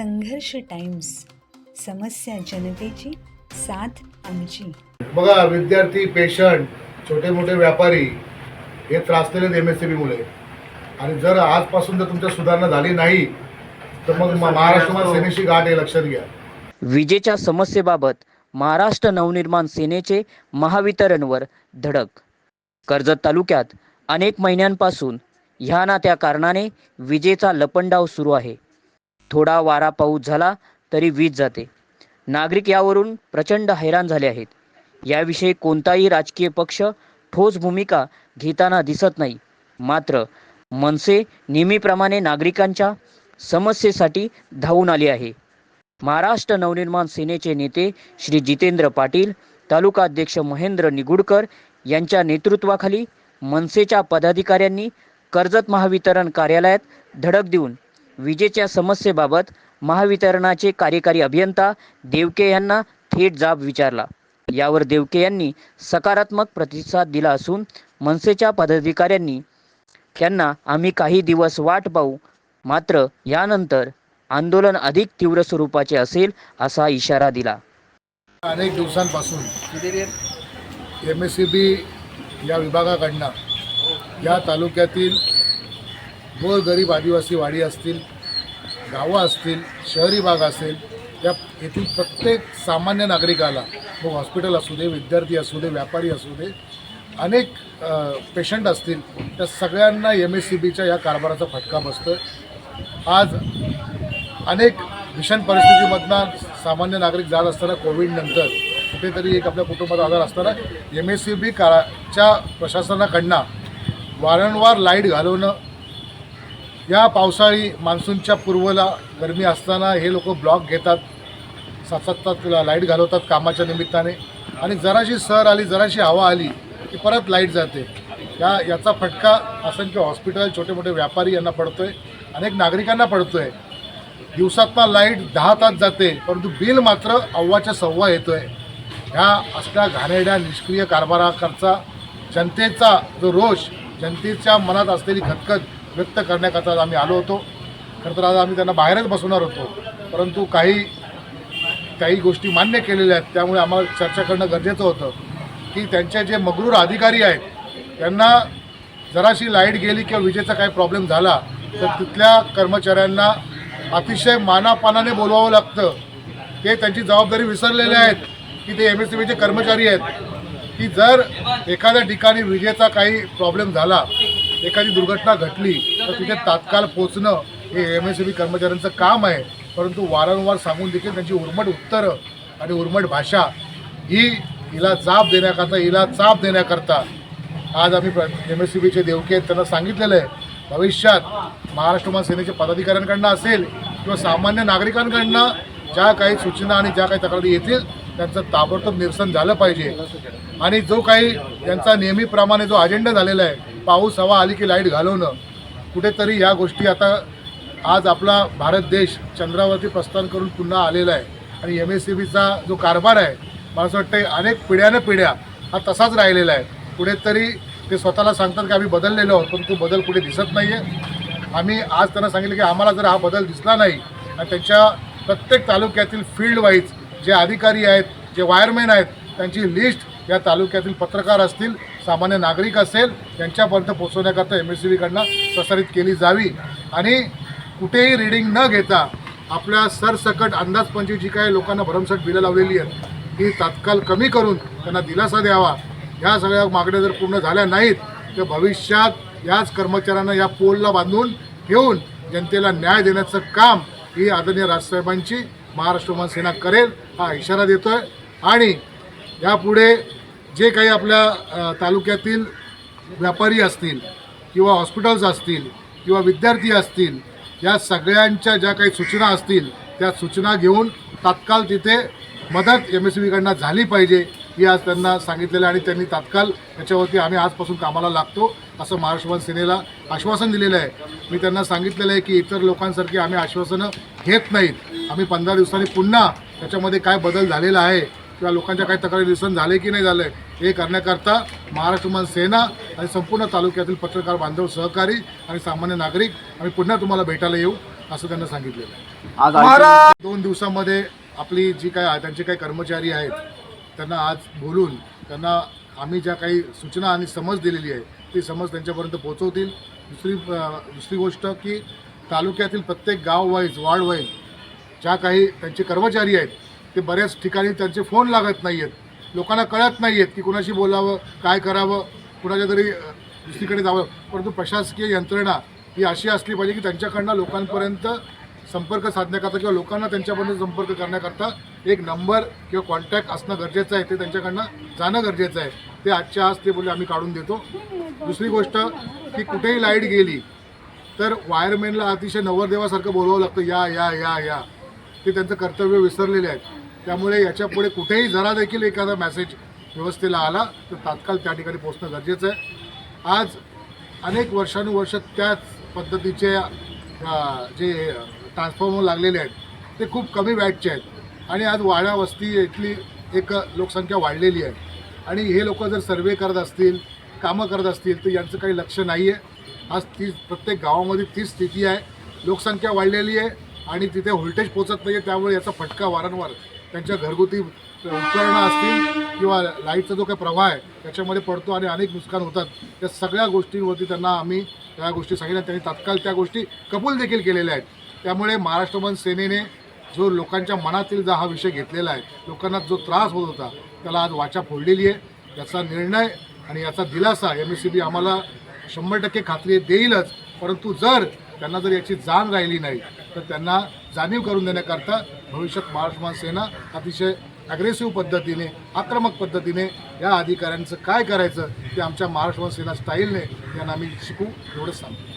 संघर्ष टाइम्स समस्या जनतेची साथ आमची. बघा विद्यार्थी पेशंट छोटे मोठे व्यापारी हे त्रासलेले एम एस सी बी मुले आणि जर आजपासून जर तुमच्या सुधारणा झाली नाही तर मग म- महाराष्ट्रामध्ये सेनेशी गाठ आहे लक्षात घ्या. विजेच्या समस्येबाबत महाराष्ट्र नवनिर्माण सेनेचे महावितरणवर धडक. कर्जत तालुक्यात अनेक महिन्यांपासून ह्या ना त्या कारणाने विजेचा लपंडाव सुरू आहे. थोडा वारा पाऊस झाला तरी वीज जाते. नागरिक यावरून प्रचंड हैराण झाले आहेत. याविषयी कोणताही राजकीय पक्ष ठोस भूमिका घेताना दिसत नाही. मात्र मनसे नेहमीप्रमाणे नागरिकांच्या समस्येसाठी धावून आली आहे. महाराष्ट्र नवनिर्माण सेनेचे नेते श्री जितेंद्र पाटील तालुका अध्यक्ष महेंद्र निगुडकर यांच्या नेतृत्वाखाली मनसेच्या पदाधिकाऱ्यांनी कर्जत महावितरण कार्यालयात धडक देऊन विजेच्या समस्येबाबत महावितरणाचे कार्यकारी अभियंता देवके यांना थेट जाब विचारला. यावर देवके यांनी सकारात्मक प्रतिसाद दिला असून मनसेच्या पदाधिकाऱ्यांनी त्यांना आम्ही काही दिवस वाट पाहू मात्र यानंतर आंदोलन अधिक तीव्र स्वरूपाचे असेल असा इशारा दिला. अनेक दिवसांपासून एम एस सी बी या विभागाकडनं या तालुक्यातील गोरगरीब आदिवासी वाडी असतील गावं असतील शहरी भाग असेल त्या येथील प्रत्येक सामान्य नागरिकाला मग हॉस्पिटल असू दे विद्यार्थी असू दे व्यापारी असू दे अनेक पेशंट असतील त्या सगळ्यांना एम एस सी बीच्या या कारभाराचा फटका बसतो आज अनेक भीषण परिस्थितीमधनं सामान्य नागरिक जात असताना कोविडनंतर कुठेतरी एक आपल्या कुटुंबाचा आधार असताना एम एस सी बी काळाच्या प्रशासनाकडनं वारंवार लाइट घालवणं या पावसाळी मान्सूनच्या पूर्वला गरमी असताना हे लोक ब्लॉक घेतात सात लाइट घालवतात कामाच्या निमित्ताने. आणि जराशी सर आली जराशी हवा आली की परत लाइट जाते. या याचा फटका असंख्य हॉस्पिटल छोटे मोठे व्यापारी यांना पडतो आहे अनेक नागरिकांना पडतो आहे दिवसातनं लाइट दहा तास जाते परंतु बिल मात्र अव्वाच्या सव्वा येतो आहे ह्या असल्या घाणेरड्या निष्क्रिय कारभाराकरचा जनतेचा जो रोष जनतेच्या मनात असलेली खतखत व्यक्त करण्याकरता आज आम्ही आलो होतो. खरं तर आज आम्ही त्यांना बाहेरच बसवणार होतो. परंतु काही काही गोष्टी मान्य केलेल्या आहेत. त्यामुळे आम्हाला चर्चा करणं गरजेचं होतं की त्यांचे जे मगरूर अधिकारी आहेत त्यांना जराशी लाइट गेली किंवा विजेचा काही प्रॉब्लेम झाला तर तिथल्या कर्मचाऱ्यांना अतिशय मानापानाने बोलवावं लागतं. ते त्यांची जबाबदारी विसरलेले आहेत की ते एम एस सी बीचे कर्मचारी आहेत. की जर एखाद्या ठिकाणी विजेचा काही प्रॉब्लेम झाला एखादी दुर्घटना घडली तर तिथे तात्काळ पोचणं हे एम एस सी बी कर्मचाऱ्यांचं काम आहे. परंतु वारंवार सांगून देखील त्यांची उर्मट उत्तरं आणि उर्मट भाषा ही हिला जाब देण्याकरता हिला चाप देण्याकरता आज आम्ही एम एस सी बीचे देवके आहेत त्यांना सांगितलेलं आहे. भविष्यात महाराष्ट्र महासेनेच्या पदाधिकाऱ्यांकडनं असेल किंवा सामान्य नागरिकांकडनं ज्या काही सूचना आणि ज्या काही तक्रारी येतील त्यांचं ताबडतोब निरसन झालं पाहिजे. आणि जो काही त्यांचा नेहमीप्रमाणे जो अजेंडा झालेला आहे पाऊस हवा आली की लाइट घालवणं कुठेतरी या गोष्टी आता आज आपला भारत देश चंद्रावरती प्रस्थान करून पुन्हा आलेला आहे. आणि एम एस सी बीचा जो कारभार आहे मला असं वाटतं अनेक पिढ्यानं पिढ्या हा तसाच राहिलेला आहे. कुठेतरी ते स्वतःला सांगतात की आम्ही बदललेलो आहोत पण तो बदल कुठे दिसत नाही आहे आम्ही आज त्यांना सांगितलं की आम्हाला जर हा बदल दिसला नाही आणि त्यांच्या प्रत्येक तालुक्यातील फील्ड वाईज जे अधिकारी आहेत जे वायरमॅन आहेत त्यांची लिस्ट या तालुक्यातील पत्रकार असतील सामान्य नागरिक असेल त्यांच्यापर्यंत पोहोचवण्याकरता एम एस सी बीकडनं प्रसारित केली जावी. आणि कुठेही रिडिंग न घेता आपल्या सरसकट अंदाजपंची जी काही लोकांना भरमसाठ बिलं लावलेली आहेत ती तात्काळ कमी करून त्यांना दिलासा द्यावा. ह्या सगळ्या मागण्या जर पूर्ण झाल्या नाहीत तर भविष्यात याच कर्मचाऱ्यांना या पोलला बांधून ठेवून जनतेला न्याय देण्याचं काम ही आदरणीय राजसाहेबांची महाराष्ट्र मनसेना करेल हा इशारा देतोय. आणि यापुढे जे काही आपल्या तालुक्यातील व्यापारी असतील किंवा हॉस्पिटल्स असतील किंवा विद्यार्थी असतील या सगळ्यांच्या ज्या काही सूचना असतील त्या सूचना घेऊन तात्काळ तिथे मदत एम एस बीकडनं झाली पाहिजे ही आज त्यांना सांगितलेलं आहे आणि त्यांनी तात्काळ याच्यावरती आम्ही आजपासून कामाला लागतो असं महाराष्ट्रभन सेनेला आश्वासन दिलेलं आहे. मी त्यांना सांगितलेलं आहे की इतर लोकांसारखी आम्ही आश्वासनं घेत नाहीत. आम्ही पंधरा दिवसांनी पुन्हा त्याच्यामध्ये काय बदल झालेला आहे किंवा लोकांच्या काही तक्रारी दिसून झाले की नाही झाले हे करण्याकरता महाराष्ट्र वन सेना आणि संपूर्ण तालुक्यातील पत्रकार बांधव सहकारी आणि सामान्य नागरिक आम्ही पुन्हा तुम्हाला भेटायला येऊ असं त्यांना सांगितलेलं आहे. आज दोन दिवसामध्ये आपली जी काय त्यांचे काही कर्मचारी आहेत त्यांना आज बोलून त्यांना आम्ही ज्या काही सूचना आणि समज दिलेली आहे ती समज त्यांच्यापर्यंत पोहोचवतील. दुसरी दुसरी गोष्ट की तालुक्यातील प्रत्येक गाव वाईज वार्ड वाईज ज्या काही त्यांचे कर्मचारी आहेत ते बऱ्याच ठिकाणी त्यांचे फोन लागत नाही आहेत लोकांना कळत नाही आहेत की कुणाशी बोलावं काय करावं कुणाच्या तरी दुसरीकडे जावं. परंतु प्रशासकीय यंत्रणा ही अशी असली पाहिजे की त्यांच्याकडनं लोकांपर्यंत संपर्क साधण्याकरता किंवा लोकांना त्यांच्यापर्यंत संपर्क करण्याकरता एक नंबर किंवा कॉन्टॅक्ट असणं गरजेचं आहे. ते त्यांच्याकडनं जाणं गरजेचं आहे. ते आजच्या आज ते बोलले आम्ही काढून देतो. दुसरी गोष्ट की कुठेही लाइट गेली तर वायरमॅनला अतिशय नवरदेवासारखं बोलवावं लागतं. या या या या. ते त्यांचं कर्तव्य विसरलेले आहेत. त्यामुळे याच्यापुढे कुठेही जरा देखील एखादा मेसेज व्यवस्थेला आला तर तात्काळ त्या ठिकाणी पोहोचणं गरजेचं आहे. आज अनेक वर्षानुवर्ष त्याच पद्धतीचे जे ट्रान्सफॉर्मर लागलेले आहेत ते खूप कमी वॅटचे आहेत. आणि आज वाड्या वस्ती इथली एक लोकसंख्या वाढलेली आहे. आणि हे लोक जर सर्वे करत असतील कामं करत असतील तर यांचं काही लक्ष नाही आहे आज ती प्रत्येक गावामध्ये तीच स्थिती आहे. लोकसंख्या वाढलेली आहे आणि तिथे व्होल्टेज पोचत नाही आहे त्यामुळे याचा फटका वारंवार त्यांच्या घरगुती उपकरणं असतील किंवा लाईटचा जो काही प्रवाह आहे त्याच्यामध्ये पडतो आणि अनेक नुकसान होतात. त्या सगळ्या गोष्टींवरती त्यांना आम्ही त्या गोष्टी सांगितल्या. त्यांनी तात्काळ त्या गोष्टी कबूल देखील केलेल्या आहेत. त्यामुळे महाराष्ट्र सेनेने जो लोकांच्या मनातील जो हा विषय घेतलेला आहे लोकांना जो त्रास होत होता त्याला आज वाचा फोडलेली आहे. याचा निर्णय आणि याचा दिलासा एम एस सी बी आम्हाला शंभर टक्के खात्री देईलच. परंतु जर त्यांना जर याची जाण राहिली नाही तर त्यांना जाणीव करून देण्याकरता भविष्यात महाराष्ट्र सेना अतिशय ॲग्रेसिव्ह पद्धतीने आक्रमक पद्धतीने या अधिकाऱ्यांचं काय करायचं ते आमच्या महाराष्ट्र सेना स्टाईलने त्यांना आम्ही शिकू एवढंच सांगतो.